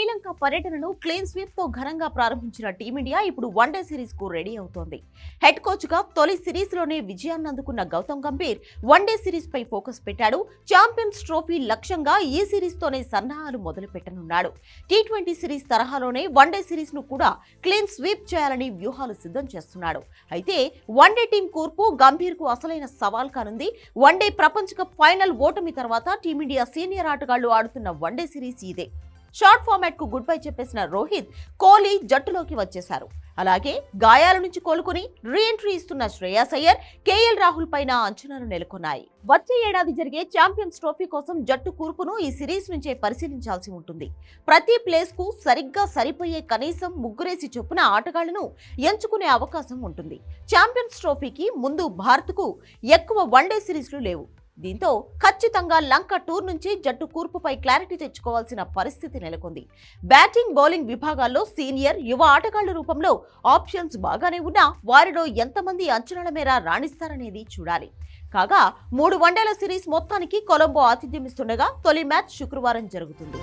శ్రీలంక పర్యటనను క్లీన్ స్వీప్తో ఘనంగా ప్రారంభించిన టీమిండియా ఇప్పుడు వన్డే సిరీస్కు రెడీ అవుతోంది. హెడ్ కోచ్గా తొలి సిరీస్లోనే విజయాన్ని అందుకున్న Gautam Gambhir one day series పై ఫోకస్ పెట్టాడు. ఛాంపియన్స్ ట్రోఫీ లక్ష్యంగా ఈ సిరీస్ తోనే సన్నాహాలు మొదలు పెట్టనున్నాడు టీ ట్వంటీ సిరీస్ తరహాలోనే వన్డే సిరీస్ను కూడా క్లీన్ స్వీప్ చేయాలని వ్యూహాలు సిద్ధం చేస్తున్నాడు. అయితే వన్డే టీం కూర్పు గంభీర్కు అసలైన సవాల్ కానుంది. వన్డే ప్రపంచ కప్ ఫైనల్ ఓటమి తర్వాత టీమిండియా సీనియర్ ఆటగాళ్ళు ఆడుతున్న వన్డే సిరీస్ ఇదే. షార్ట్ ఫార్మాట్కు గుడ్ బై చెప్పేసిన రోహిత్ కోహ్లీ జట్టులోకి వచ్చేశారు. అలాగే గాయాల నుంచి కోలుకుని రీ ఎంట్రీ ఇస్తున్న శ్రేయాస్ అయ్యర్ కేఎల్ రాహుల్ పైన అంచనాలు నెలకొన్నాయి. వచ్చే ఏడాది జరిగే ఛాంపియన్స్ ట్రోఫీ కోసం జట్టు కూర్పును ఈ సిరీస్ నుంచే పరిశీలించాల్సి ఉంటుంది. ప్రతి ప్లేస్కు సరిగ్గా సరిపోయే కనీసం ముగ్గురేసి చొప్పున ఆటగాళ్ళను ఎంచుకునే అవకాశం ఉంటుంది. ఛాంపియన్స్ ట్రోఫీకి ముందు భారత్కు ఎక్కువ వన్డే సిరీస్లు లేవు. దీంతో ఖచ్చితంగా లంక టూర్ నుంచి జట్టు కూర్పుపై క్లారిటీ తెచ్చుకోవాల్సిన పరిస్థితి నెలకొంది. బ్యాటింగ్ బౌలింగ్ విభాగాల్లో సీనియర్ యువ ఆటగాళ్ళ రూపంలో ఆప్షన్స్ బాగానే ఉన్నా వారిలో ఎంతమంది అంచనాల మేర రాణిస్తారనేది చూడాలి. కాగా మూడు వన్డేల సిరీస్ మొత్తానికి కొలంబో ఆతిథ్యం ఇస్తుండగా తొలి మ్యాచ్ శుక్రవారం జరుగుతుంది.